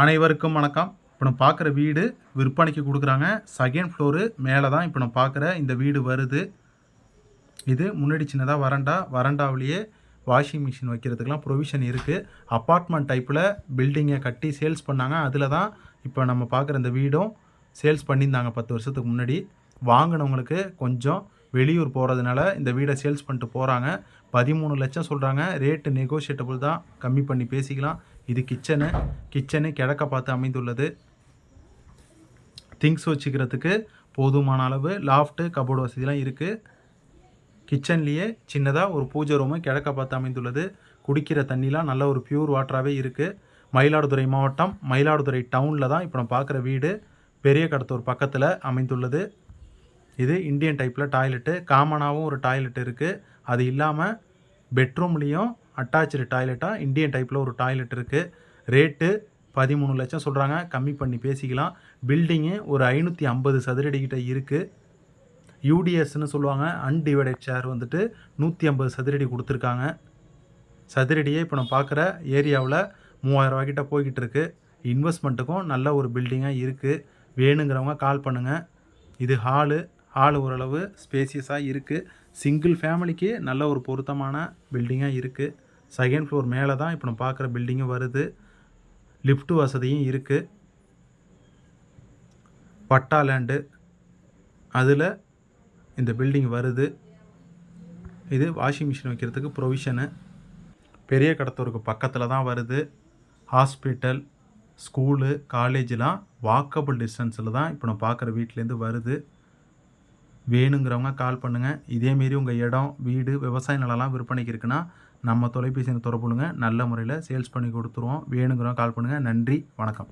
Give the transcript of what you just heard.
அனைவருக்கும் வணக்கம். இப்போ நம்ம பார்க்குற வீடு விற்பனைக்கு கொடுக்குறாங்க. செகண்ட் ஃப்ளோரு மேலே தான் இப்போ நம்ம பார்க்குற இந்த வீடு வருது. இது முன்னாடி சின்னதாக வரண்டா வரண்டாவிலேயே வாஷிங் மிஷின் வைக்கிறதுக்கெலாம் ப்ரொவிஷன் இருக்குது அப்பார்ட்மெண்ட் டைப்பில் பில்டிங்கை கட்டி சேல்ஸ் பண்ணாங்க. அதில் தான் இப்போ நம்ம பார்க்குற இந்த வீடும் சேல்ஸ் பண்ணியிருந்தாங்க பத்து வருஷத்துக்கு முன்னாடி. வாங்கினவங்களுக்கு கொஞ்சம் வெளியூர் போகிறதுனால இந்த வீடை சேல்ஸ் பண்ணிட்டு போகிறாங்க பதிமூணு லட்சம் சொல்கிறாங்க ரேட்டு நெகோஷியேட்டபுள் தான். கம்மி பண்ணி பேசிக்கலாம். இது கிச்சனு கிச்சனு கிழக்க பார்த்து அமைந்துள்ளது. திங்ஸ் வச்சுக்கிறதுக்கு போதுமான அளவு லாஃப்ட்டு கபோர்டு வசதிலாம் இருக்குது கிச்சன்லேயே சின்னதாக ஒரு பூஜை ரூமு கிழக்க பார்த்து அமைந்துள்ளது. குடிக்கிற தண்ணிலாம் நல்ல ஒரு பியூர் வாட்டராகவே இருக்குது மயிலாடுதுறை மாவட்டம் மயிலாடுதுறை டவுனில் தான் இப்போ நம்ம பார்க்குற வீடு. பெரிய கடத்தூர் பக்கத்தில் அமைந்துள்ளது. இது இந்தியன் டைப்பில் டாய்லெட்டு காமனாகவும் ஒரு டாய்லெட் இருக்குது அது இல்லாமல் பெட்ரூம்லேயும் அட்டாச்சு டாய்லெட்டாக இந்தியன் டைப்பில் ஒரு டாய்லெட் இருக்குது ரேட்டு பதிமூணு லட்சம் சொல்கிறாங்க கம்மி பண்ணி பேசிக்கலாம். பில்டிங்கு ஒரு ஐநூற்றி ஐம்பது சதுரடி கிட்ட இருக்குது யூடிஎஸ்ன்னு சொல்லுவாங்க. அன்டிவைடட் ஷேர் வந்துட்டு நூற்றி ஐம்பது சதுரடி கொடுத்துருக்காங்க. சதுரடியே இப்போ நம்ம பார்க்குற ஏரியாவில் மூவாயிரம் போய்கிட்டு இருக்குது இன்வெஸ்ட்மெண்ட்டுக்கும் நல்ல ஒரு பில்டிங்காக இருக்குது வேணுங்கிறவங்க கால் பண்ணுங்கள் இது ஹாலு. ஹால் ஓரளவு ஸ்பேசியஸாக இருக்குது சிங்கிள் ஃபேமிலிக்கு நல்ல ஒரு பொருத்தமான பில்டிங்காக இருக்குது செகண்ட் ஃப்ளோர் மேலே தான் இப்போ நம்ம பார்க்குற பில்டிங்கும் வருது. லிஃப்ட் வசதியும் இருக்குது பட்டா லேண்டு அதில் இந்த பில்டிங் வருது. இது வாஷிங் மிஷின் வைக்கிறதுக்கு ப்ரொவிஷனு பெரிய கடத்தூருக்கு பக்கத்தில் தான் வருது ஹாஸ்பிட்டல் ஸ்கூலு காலேஜெலாம் வாக்கபிள் டிஸ்டன்ஸில் தான் இப்போ நம்ம பார்க்குற வீட்டிலேருந்து வருது. வேணுங்கிறவங்க கால் பண்ணுங்கள் இதேமாரி உங்கள் இடம் வீடு விவசாய நிலம்லாம் விற்பனைக்கு இருக்குன்னா நம்ம தொலைபேசியை தொடர்புங்க நல்ல முறையில் சேல்ஸ் பண்ணி கொடுத்துருவோம். வேணுங்கிறவங்க கால் பண்ணுங்கள் நன்றி. வணக்கம்.